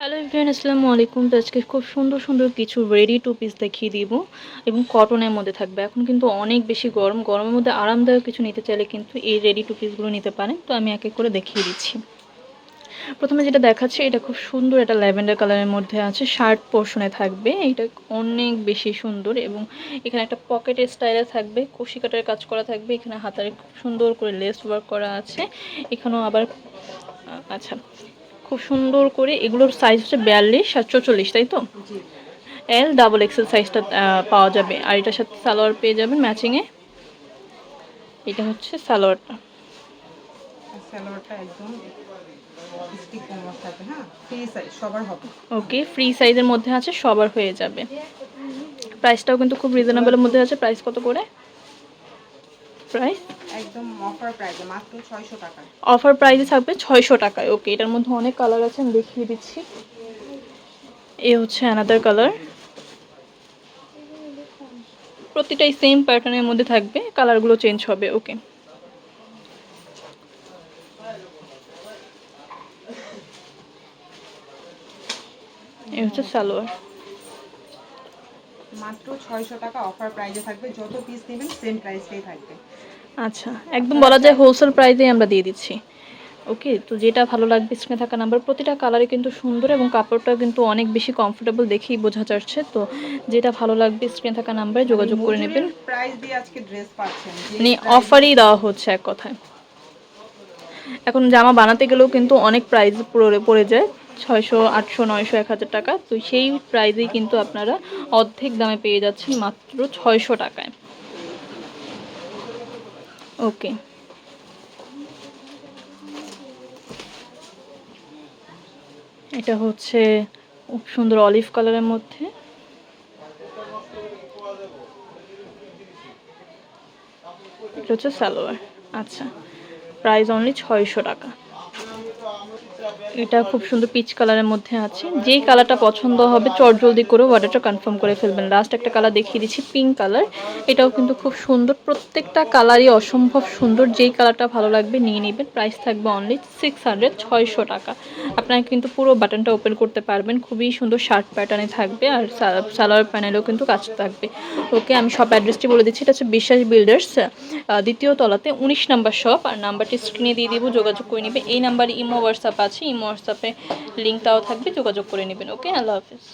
Hello everyone আসসালামু আলাইকুম। তো আজকে খুব সুন্দর সুন্দর কিছু রেডি টু পিস দেখিয়ে দিব এবং কটনের মধ্যে থাকবে। এখন কিন্তু অনেক বেশি গরম। গরমের মধ্যে আরামদায়ক কিছু নিতে চাইলে কিন্তু এই রেডি টু পিসগুলো নিতে পারেন। তো আমি এক এক করে দেখিয়ে দিচ্ছি। প্রথমে যেটা দেখাচ্ছে, এটা খুব সুন্দর এটা ল্যাভেন্ডার কালারের মধ্যে আছে। শার্ট পোর্শনে থাকবে। এটা অনেক বেশি সুন্দর এবং এখানে একটা পকেটের স্টাইলে থাকবে। কুশি কাটার কাজ করা থাকবে। এখানে হাতারে খুব সুন্দর করে লেস ওয়ার্ক করা আছে। এখানেও আবার আচ্ছা খুব সুন্দর করে এগুলোর সাইজ হচ্ছে বিয়াল্লিশ আর চৌচল্লিশ তাই তো? এল ডাবল এক্সেল সাইজটা পাওয়া যাবে। আর এটার সাথে সালোয়ার পেয়ে যাবেন ম্যাচিংয়ে এটা হচ্ছে সালোয়ারটা। ওকে ফ্রি সাইজের মধ্যে আছে সবার হয়ে যাবে। প্রাইসটাও কিন্তু খুব রিজনেবলের মধ্যে আছে। প্রাইস কত করে? প্রাইস একদম অফার প্রাইসে মাত্র ছয়শো টাকা। অফার প্রাইসে থাকবে ছয়শো টাকায় ওকে এটার মধ্যে অনেক কালার আছে আমি দেখিয়ে দিচ্ছি। এ হচ্ছে অ্যানাদার কালার প্রতিটাই সেম প্যাটার্নের মধ্যে থাকবে কালারগুলো চেঞ্জ হবে ওকে এ হচ্ছে সালোয়ার। মাত্র ছয়শো টাকা অফার প্রাইসে থাকবে। যত পিস নেবেন সেম প্রাইসটাই থাকবে। আচ্ছা একদম বলা যায় হোলসেল প্রাইসেই আমরা দিয়ে দিচ্ছি। ওকে তো যেটা ভালো লাগবে স্ক্রিনে থাকা নাম্বার প্রতিটা কালারে কিন্তু সুন্দর এবং কাপড়টা কিন্তু অনেক বেশি কমফোর্টেবল দেখেই বোঝা যাচ্ছে। তো যেটা ভালো লাগবে স্ক্রিনে থাকা নাম্বারে যোগাযোগ করে নেবেন। প্রাইস দিয়ে আজকে ড্রেস পাচ্ছেন। মানে অফারই দেওয়া হচ্ছে এক কথায়। এখন জামা বানাতে গেলেও কিন্তু অনেক প্রাইস পড়ে পড়ে যায়। ছয়শো, আটশো, নয়শো, এক হাজার টাকা। তো সেই প্রাইজেই কিন্তু আপনারা অর্ধেক দামে পেয়ে যাচ্ছেন মাত্র ছয়শো টাকায়। ওকে এটা হচ্ছে সুন্দর অলিভ কালারের মধ্যে। এটা হচ্ছে সালোয়ার। আচ্ছা প্রাইস অনলি ছয়শো টাকা। এটা খুব সুন্দর পিচ কালারের মধ্যে আছে। যেই কালারটা পছন্দ হবে চট জলদি করে অর্ডারটা কনফার্ম করে ফেলবেন। লাস্ট একটা কালার দেখিয়ে দিচ্ছি পিঙ্ক কালার এটাও কিন্তু খুব সুন্দর, প্রত্যেকটা কালারই অসম্ভব সুন্দর। যেই কালারটা ভালো লাগবে নিয়ে নেবেন। প্রাইস থাকবে অনলি সিক্স হান্ড্রেড ছয়শো টাকা। আপনারা কিন্তু পুরো বাটনটা ওপেন করতে পারবেন। খুবই সুন্দর শার্ট প্যাটার্নে থাকবে আর সালোয়ার প্যানেলও কিন্তু কাজ থাকবে। ওকে আমি সব অ্যাড্রেসটি বলে দিচ্ছি। এটা হচ্ছে বিশ্বাস বিল্ডার্স দ্বিতীয় তলাতে উনিশ নাম্বার শপ আর নাম্বারটি স্ক্রিনে দিয়ে দিব, যোগাযোগ করে নেবে। এই নাম্বারে ইমো হোয়াটসঅ্যাপ আছে। ইমো হোয়াটসঅ্যাপে লিঙ্ক লিঙ্কটাও থাকবে যোগাযোগ করে নেবেন ওকে আল্লাহ হাফিজ।